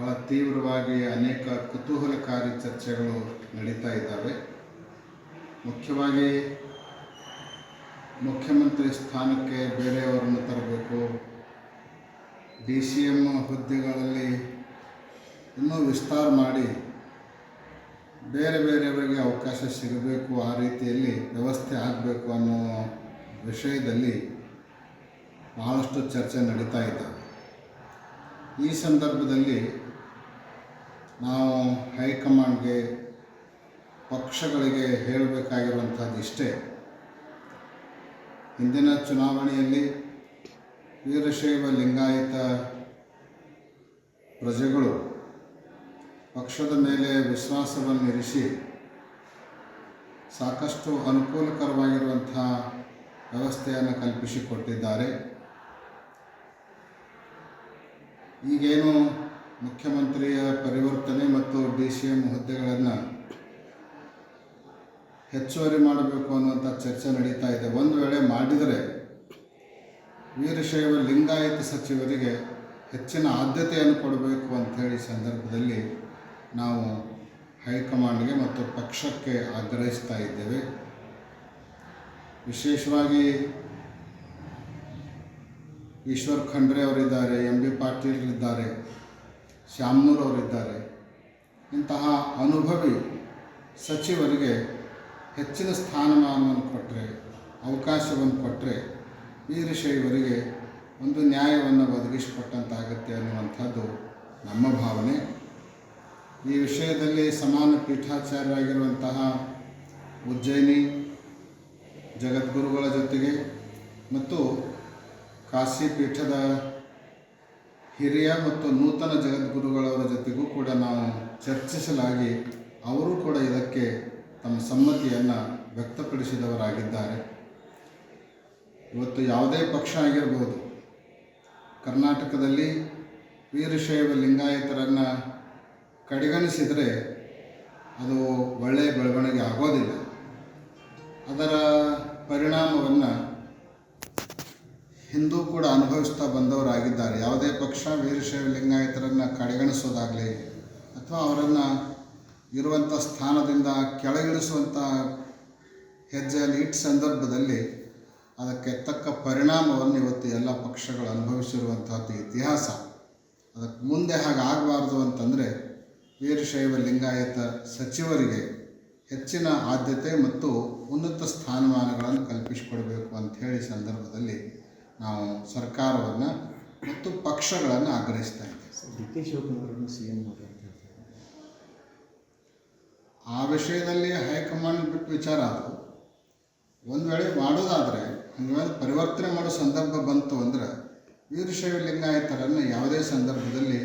ಬಹಳ ತೀವ್ರವಾಗಿ ಅನೇಕ ಕುತೂಹಲಕಾರಿ ಚರ್ಚೆಗಳು ನಡೀತಾ ಇದ್ದಾವೆ. ಮುಖ್ಯವಾಗಿ ಮುಖ್ಯಮಂತ್ರಿ ಸ್ಥಾನಕ್ಕೆ ಬೇರೆಯವರನ್ನು ತರಬೇಕು. ಡಿ ಸಿ ಎಂ ಹುದ್ದೆಗಳಲ್ಲಿ ಇನ್ನೂ ವಿಸ್ತಾರ ಮಾಡಿ ಬೇರೆ ಬೇರೆಯವರಿಗೆ ಅವಕಾಶ ಸಿಗಬೇಕು, ಆ ರೀತಿಯಲ್ಲಿ ವ್ಯವಸ್ಥೆ ಆಗಬೇಕು ಅನ್ನೋ ವಿಷಯದಲ್ಲಿ ಬಹಳಷ್ಟು ಚರ್ಚೆ ನಡೀತಾ ಇದ್ದಾವೆ. ಈ ಸಂದರ್ಭದಲ್ಲಿ ನಾವು ಹೈಕಮಾಂಡ್ಗೆ ಪಕ್ಷಗಳಿಗೆ ಹೇಳಬೇಕಾಗಿರುವಂಥದ್ದು ಇಷ್ಟೇ. ಹಿಂದಿನ ಚುನಾವಣೆಯಲ್ಲಿ ವೀರಶೈವ ಲಿಂಗಾಯತ ಪ್ರಜೆಗಳು ಪಕ್ಷದ ಮೇಲೆ ವಿಶ್ವಾಸವನ್ನು ಇರಿಸಿ ಸಾಕಷ್ಟು ಅನುಕೂಲಕರವಾಗಿರುವಂಥ ವ್ಯವಸ್ಥೆಯನ್ನು ಕಲ್ಪಿಸಿಕೊಟ್ಟಿದ್ದಾರೆ. ಈಗೇನು ಮುಖ್ಯಮಂತ್ರಿಯ ಪರಿವರ್ತನೆ ಮತ್ತು ಡಿ ಸಿ ಎಂ ಹುದ್ದೆಗಳನ್ನು ಹೆಚ್ಚುವರಿ ಮಾಡಬೇಕು ಅನ್ನುವಂಥ ಚರ್ಚೆ ನಡೀತಾ ಇದೆ. ಒಂದು ವೇಳೆ ಮಾಡಿದರೆ ವೀರಶೈವ ಲಿಂಗಾಯತ ಸಚಿವರಿಗೆ ಹೆಚ್ಚಿನ ಆದ್ಯತೆಯನ್ನು ಕೊಡಬೇಕು ಅಂಥೇಳಿ ಸಂದರ್ಭದಲ್ಲಿ ನಾವು ಹೈಕಮಾಂಡ್ಗೆ ಮತ್ತು ಪಕ್ಷಕ್ಕೆ ಆಗ್ರಹಿಸ್ತಾ ಇದ್ದೇವೆ. ವಿಶೇಷವಾಗಿ ಈಶ್ವರ್ ಖಂಡ್ರೆ ಅವರಿದ್ದಾರೆ, ಎಂ ಬಿ ಪಾಟೀಲ್ ಇದ್ದಾರೆ ಶ್ಯಾಮ್ನೂರ್ ಅವರಿದ್ದಾರೆ. ಇಂತಹ ಅನುಭವಿ ಸಚಿವರಿಗೆ ಹೆಚ್ಚಿನ ಸ್ಥಾನಮಾನವನ್ನು ಕೊಟ್ಟರೆ ಅವಕಾಶವನ್ನು ಕೊಟ್ಟರೆ ವೀರಶೈವರಿಗೆ ಒಂದು ನ್ಯಾಯವನ್ನು ಒದಗಿಸಿಕೊಟ್ಟಂತಾಗುತ್ತೆ ಅನ್ನುವಂಥದ್ದು ನಮ್ಮ ಭಾವನೆ. ಈ ವಿಷಯದಲ್ಲಿ ಸಮಾನ ಪೀಠಾಚಾರ್ಯರಾಗಿರುವಂತಹ ಉಜ್ಜಯಿನಿ, ಜಗದ್ಗುರುಗಳ ಜೊತೆಗೆ ಮತ್ತು ಕಾಶಿ ಪೀಠದ ಹಿರಿಯ ಮತ್ತು ನೂತನ ಜಗದ್ಗುರುಗಳವರ ಜೊತೆಗೂ ಕೂಡ ನಾವು ಚರ್ಚಿಸಲಾಗಿ ಅವರು ಕೂಡ ಇದಕ್ಕೆ ತಮ್ಮ ಸಮ್ಮತಿಯನ್ನು ವ್ಯಕ್ತಪಡಿಸಿದವರಾಗಿದ್ದಾರೆ. ಇವತ್ತು ಯಾವುದೇ ಪಕ್ಷ ಆಗಿರ್ಬೋದು, ಕರ್ನಾಟಕದಲ್ಲಿ ವೀರಶೈವ ಲಿಂಗಾಯತರನ್ನು ಕಡೆಗಣಿಸಿದರೆ ಅದು ಒಳ್ಳೆಯ ಬೆಳವಣಿಗೆ ಆಗೋದಿಲ್ಲ. ಅದರ ಪರಿಣಾಮವನ್ನು ಹಿಂದೂ ಕೂಡ ಅನುಭವಿಸ್ತಾ ಬಂದವರಾಗಿದ್ದಾರೆ. ಯಾವುದೇ ಪಕ್ಷ ವೀರಶೈವ ಲಿಂಗಾಯತರನ್ನು ಕಡೆಗಣಿಸೋದಾಗಲಿ ಅಥವಾ ಅವರನ್ನು ಇರುವಂಥ ಸ್ಥಾನದಿಂದ ಕೆಳಗಿಳಿಸುವಂಥ ಹೆಜ್ಜೆಯಲ್ಲಿ ಇಟ್ಟ ಸಂದರ್ಭದಲ್ಲಿ ಅದಕ್ಕೆ ತಕ್ಕ ಪರಿಣಾಮವನ್ನು ಇವತ್ತು ಎಲ್ಲ ಪಕ್ಷಗಳು ಅನುಭವಿಸಿರುವಂಥದ್ದು ಇತಿಹಾಸ. ಅದಕ್ಕೆ ಮುಂದೆ ಹಾಗೆ ಆಗಬಾರ್ದು ಅಂತಂದರೆ ವೀರಶೈವ ಲಿಂಗಾಯತ ಸಚಿವರಿಗೆ ಹೆಚ್ಚಿನ ಆದ್ಯತೆ ಮತ್ತು ಉನ್ನತ ಸ್ಥಾನಮಾನಗಳನ್ನು ಕಲ್ಪಿಸಿಕೊಡಬೇಕು ಅಂಥೇಳಿ ಸಂದರ್ಭದಲ್ಲಿ ನಾವು ಸರ್ಕಾರವನ್ನು ಮತ್ತು ಪಕ್ಷಗಳನ್ನು ಆಗ್ರಹಿಸ್ತಾ ಇದ್ದೇವೆ. ಡಿ ಕೆ ಶಿವಕುಮಾರನ್ನು ಸಿ ಎಂ ಮಾಡಿ ಅಂತ ಹೇಳ್ತಾರೆ. ಆ ವಿಷಯದಲ್ಲಿ ಹೈಕಮಾಂಡ್ ಬಿಟ್ಟು ವಿಚಾರ ಅದು ಒಂದು ವೇಳೆ ಮಾಡೋದಾದರೆ ಹಂಗಾಗಿ ಪರಿವರ್ತನೆ ಮಾಡೋ ಸಂದರ್ಭ ಬಂತು ಅಂದರೆ ವೀರಶೈವ ಲಿಂಗಾಯತರನ್ನು ಯಾವುದೇ ಸಂದರ್ಭದಲ್ಲಿ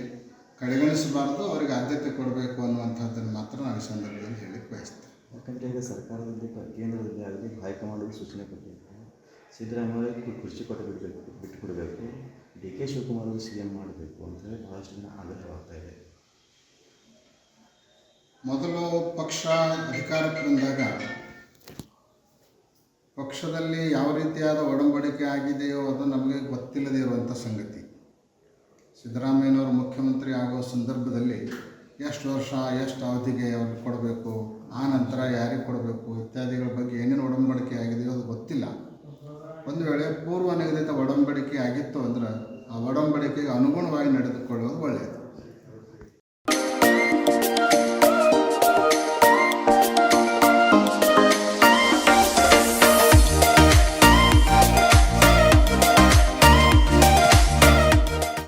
ಕಡೆಗಣಿಸಬಾರ್ದು ಅವರಿಗೆ ಆದ್ಯತೆ ಕೊಡಬೇಕು ಅನ್ನುವಂಥದ್ದನ್ನು ಮಾತ್ರ ನಾವು ಈ ಸಂದರ್ಭದಲ್ಲಿ ಹೇಳಿಕ್ಕೆ ಬಯಸ್ತೇವೆ. ಯಾಕಂದರೆ ಈಗ ಸರ್ಕಾರದಲ್ಲಿ ಕೇಂದ್ರದಲ್ಲಿ ಆಗಲಿ ಹೈಕಮಾಂಡ್ಗೆ ಸೂಚನೆ ಕೊಟ್ಟಿದ್ದಾರೆ. ಸಿದ್ದರಾಮಯ್ಯ ಕುರ್ಚಿ ಕೊಟ್ಟು ಬಿಡಬೇಕು ಬಿಟ್ಟು ಕೊಡಬೇಕು D K Shivakumar C M ಮಾಡಬೇಕು ಅಂತೇಳಿ ಭಾಳಷ್ಟು ಜನ ಆಗ್ರಹವಾಗ್ತಾ ಇದೆ. ಮೊದಲು ಪಕ್ಷ ಅಧಿಕಾರಕ್ಕೆ ಬಂದಾಗ ಪಕ್ಷದಲ್ಲಿ ಯಾವ ರೀತಿಯಾದ ಒಡಂಬಡಿಕೆ ಆಗಿದೆಯೋ ಅದು ನಮಗೆ ಗೊತ್ತಿಲ್ಲದೆ ಇರುವಂಥ ಸಂಗತಿ. ಸಿದ್ದರಾಮಯ್ಯನವರು ಮುಖ್ಯಮಂತ್ರಿ ಆಗೋ ಸಂದರ್ಭದಲ್ಲಿ ಎಷ್ಟು ವರ್ಷ, ಎಷ್ಟು ಅವಧಿಗೆ ಅವ್ರಿಗೆ ಕೊಡಬೇಕು, ಆ ನಂತರ ಯಾರಿಗೆ ಕೊಡಬೇಕು, ಇತ್ಯಾದಿಗಳ ಬಗ್ಗೆ ಏನೇನು ಒಡಂಬಡಿಕೆ ಆಗಿದೆಯೋ ಅದು ಗೊತ್ತಿಲ್ಲ. ಒಂದು ವೇಳೆ ಪೂರ್ವ ನಿಗದಿತ ಒಡಂಬಡಿಕೆ ಆಗಿತ್ತು ಅಂದ್ರೆ ಆ ಒಡಂಬಡಿಕೆಗೆ ಅನುಗುಣವಾಗಿ ನಡೆದುಕೊಳ್ಳೋದು ಒಳ್ಳೆಯದು.